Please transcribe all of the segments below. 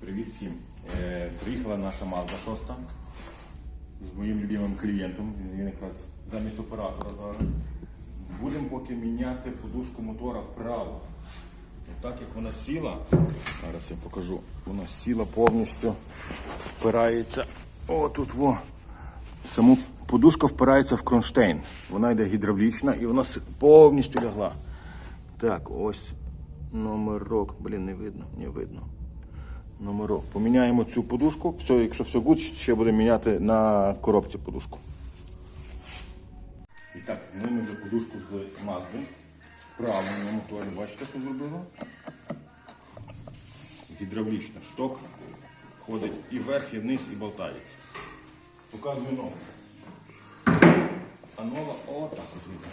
Привіт всім. Е, приїхала наша Mazda 6 з моїм любимим клієнтом. Він якраз замість оператора зараз. Будемо поки міняти подушку мотора вправо. Так як вона сіла, зараз я покажу, вона сіла повністю, впирається. О, тут во. Саму подушка впирається в кронштейн. Вона йде гідравлічна і вона повністю лягла. Так, ось номерок. Блін, не видно, не видно. Номерок. Поміняємо цю подушку. Все, якщо все гуд, ще будемо міняти на коробці подушку. І так, зняли вже подушку з Mazda. Правильно на моторі. Бачите, що зробило? Гідравлічна. Шток ходить і вверх, і вниз, і болтається. Показую нову. А нова отак от вийде.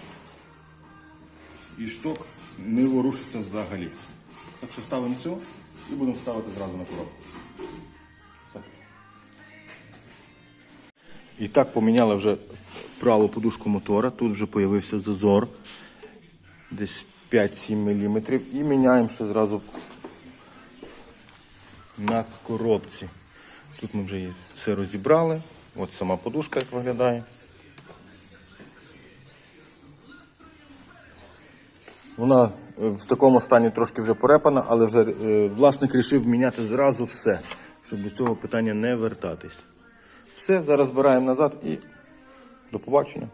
І шток не ворушиться взагалі. Так що ставимо цю і будемо ставити зразу на коробку. Все. І так поміняли вже праву подушку мотора. Тут вже з'явився зазор десь 5-7 мм. І міняємо ще зразу на коробці. Тут ми вже все розібрали. От сама подушка як виглядає. Вона в такому стані трошки вже порепана, але вже е, власник вирішив міняти зразу все, щоб до цього питання не вертатись. Все, зараз збираємо назад і до побачення.